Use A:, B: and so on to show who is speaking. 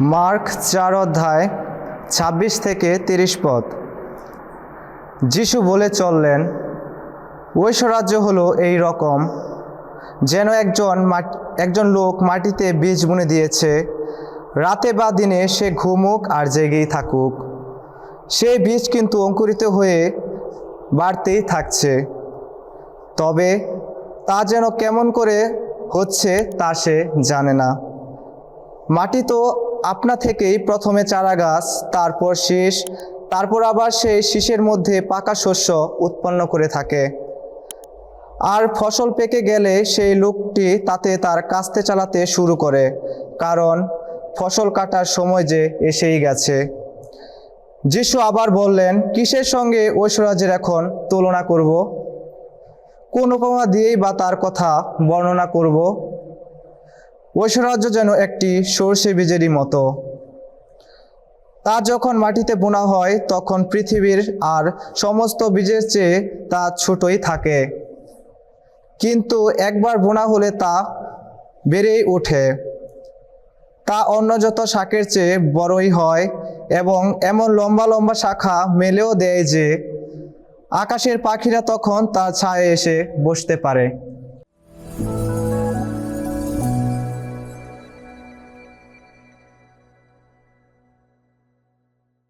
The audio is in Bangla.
A: মার্ক চার অধ্যায় ছাব্বিশ থেকে তিরিশ পদ। যিশু বলে চললেন ঐশ্বরাজ্য হলো এই রকম, যেন একজন একজন লোক মাটিতে বীজ বুনে দিয়েছে। রাতে বা দিনে সে ঘুমুক আর জেগেই থাকুক। সেই বীজ কিন্তু অঙ্কুরিত হয়ে বাড়তেই থাকছে। তবে তা যেন কেমন করে হচ্ছে তা সে জানে না। মাটি তো আপনা থেকেই প্রথমে চারা গাছ তারপর শীষ, তারপর আবার সেই শীষের মধ্যে পাকা শস্য উৎপন্ন করে থাকে। আর ফসল পেকে গেলে সেই লোকটি তাতে তার কাস্তে চালাতে শুরু করে, কারণ ফসল কাটার সময় যে এসেই গেছে। যিশু আবার বললেন, কিসের সঙ্গে ঐশ্বরাজ্যের এখন তুলনা করব? কোন উপমা দিয়েই বা তার কথা বর্ণনা করব। ঐশ্বরাজ্য যেন একটি সর্ষে বীজেরই মতো। তা যখন মাটিতে বোনা হয়, তখন পৃথিবীর আর সমস্ত বীজের চেয়ে তা ছোটই থাকে। কিন্তু একবার বোনা হলে তা বেড়েই ওঠে। তা অন্য যত শাকের চেয়ে বড়ই হয় এবং এমন লম্বা লম্বা শাখা মেলেও দেয় যে, আকাশের পাখিরা তখন তার ছায়ে এসে বসতে পারে।